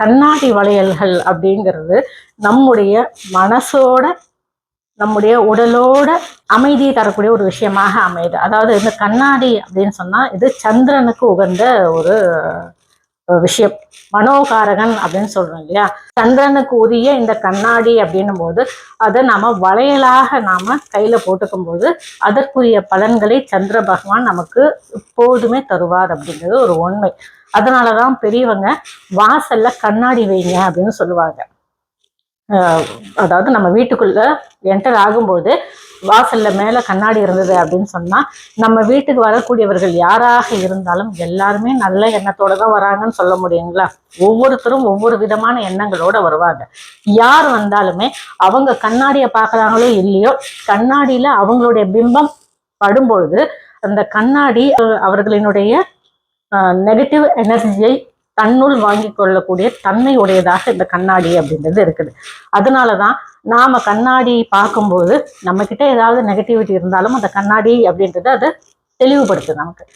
கண்ணாடி வளையல்கள் அப்படிங்கிறது நம்முடைய மனசோட நம்முடைய உடலோட அமைதியை தரக்கூடிய ஒரு விஷயமாக அமையுது. அதாவது இந்த கண்ணாடி அப்படின்னு சொன்னா இது சந்திரனுக்கு உகந்த ஒரு விஷயம். மனோகாரகன் அப்படின்னு சொல்றோம் இல்லையா? சந்திரனுக்கு உரிய இந்த கண்ணாடி அப்படின்னும் போது அதை நாம வளையலாக நாம கையில போட்டுக்கும் போது அதற்குரிய பலன்களை சந்திர பகவான் நமக்கு எப்போதுமே தருவார் அப்படிங்கிறது ஒரு உண்மை. அதனாலதான் பெரியவங்க வாசல்ல கண்ணாடி வைங்க அப்படின்னு சொல்லுவாங்க. அதாவது நம்ம வீட்டுக்குள்ளே என்டர் ஆகும்போது வாசலில் மேலே கண்ணாடி இருந்தது அப்படின்னு சொன்னால் நம்ம வீட்டுக்கு வரக்கூடியவர்கள் யாராக இருந்தாலும் எல்லாருமே நல்ல எண்ணத்தோடு தான் வராங்கன்னு சொல்ல முடியுங்களா? ஒவ்வொருத்தரும் ஒவ்வொரு விதமான எண்ணங்களோடு வருவாங்க. யார் வந்தாலுமே அவங்க கண்ணாடியை பார்க்குறாங்களோ இல்லையோ கண்ணாடியில் அவங்களுடைய பிம்பம் படும்பொழுது அந்த கண்ணாடி அவர்களினுடைய நெகட்டிவ் எனர்ஜியை தன்னுள் வாங்கி கொள்ளக்கூடிய தன்மை உடையதாக இந்த கண்ணாடி அப்படின்றது இருக்குது. அதனால தான் நாம் கண்ணாடி பார்க்கும்போது நம்மக்கிட்ட ஏதாவது நெகட்டிவிட்டி இருந்தாலும் அந்த கண்ணாடி அப்படின்றது அதை தெளிவுபடுத்துது நமக்கு.